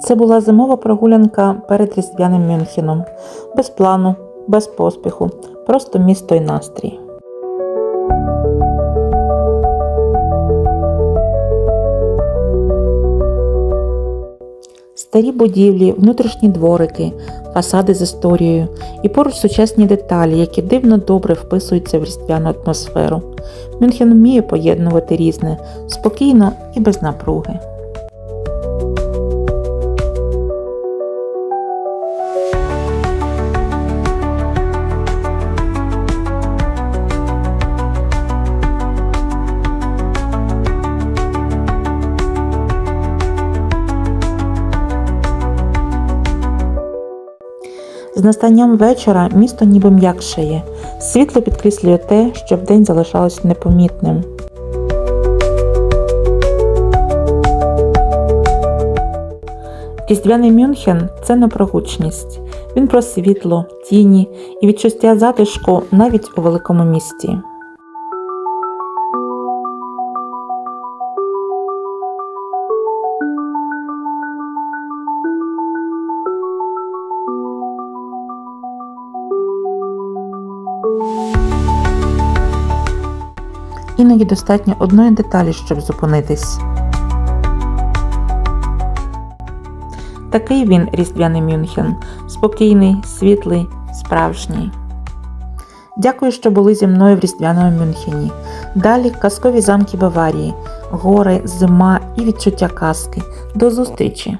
Це була зимова прогулянка перед різдвяним Мюнхеном. Без плану, без поспіху, просто місто і настрій. Старі будівлі, внутрішні дворики, фасади з історією і поруч сучасні деталі, які дивно добре вписуються в різдвяну атмосферу. Мюнхен вміє поєднувати різне спокійно і без напруги. З настанням вечора місто ніби м'якшає. Світло підкреслює те, що вдень залишалось непомітним. Різдвяний Мюнхен це не про гучність. Він про світло, тіні і відчуття затишку навіть у великому місті. Іноді достатньо одної деталі, щоб зупинитись. Такий він різдвяний Мюнхен, спокійний, світлий, справжній. Дякую, що були зі мною в різдвяному Мюнхені. Далі казкові замки Баварії, гори, зима і відчуття казки. До зустрічі!